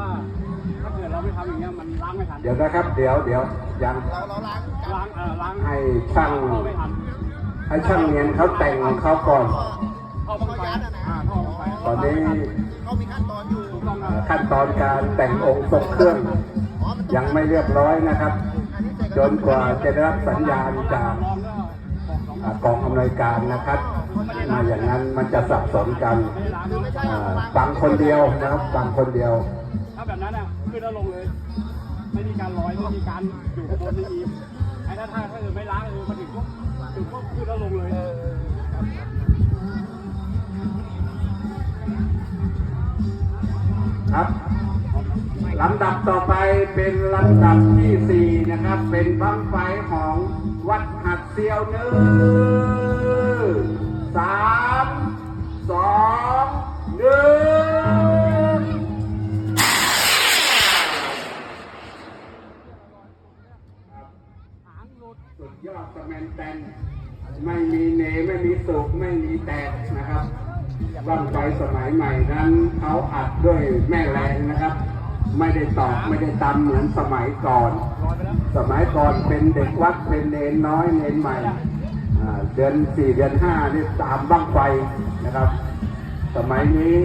ว่าถ้าเกิดเราไม่ทำอย่างเงี้ยมันล้างไม่ทันเดี๋ยวนะครับ เดี๋ยวเดี๋ยวยังเราเราล้างกันล้างเออล้างให้ช่างเข้าไม่ทันให้ช่างเนียนเขาแต่งของเขาก่อน เข้าบังไฟอ่าเข้าบังไฟตอนนี้เขามีขั้นตอนอยู่ถูกต้องคอ่ารับขั้นตอนการแต่งองค์ทรงเครื่องอ๋อมันต้องยังไม่เรียบร้อยนะครับอันนี้เสร็จจนกว่าจะได้รับสัญญาณจากลองก็บอกสองอ่ากองอำนวยการนะครับ มาอย่างนั้นมันจะสับสนกันไม่ได้ล้างคือไม่ใช่อ่าเอามาล้างฟังคนเดียวนะครับฟังคนเดียว ถ้าแบบนั้นอะขึ้นแล้วลงเลย ไม่มีการลอยไม่มีการอยู่ข้างบนไม่มีไอ้ถ้าถ้าถ้าเกิดไม่ล้างคือมาถึงปุ๊บถึงปุ๊บขึ้นแล้วลงเลยครับลำดับต่อไปเป็นลำดับที่สี่นะครับ เป็นบังไฟของวัดหัดเซียวเนื้อ สุดยอดสแมนแตนไม่มีเนไม่มีสุกไม่มีแตกนะครับบ้างไฟสมัยใหม่นั้นเขาอัดด้วยแม่แรงนะครับ ไม่ได้ตอกไม่ได้ตำเหมือนสมัยก่อน สมัยก่อนเป็นเด็กวัดเป็นเนนน้อยเนนใหม่เดือนสี่เดือนห้านี่ตามบ้างไฟนะครับ สมัยนี้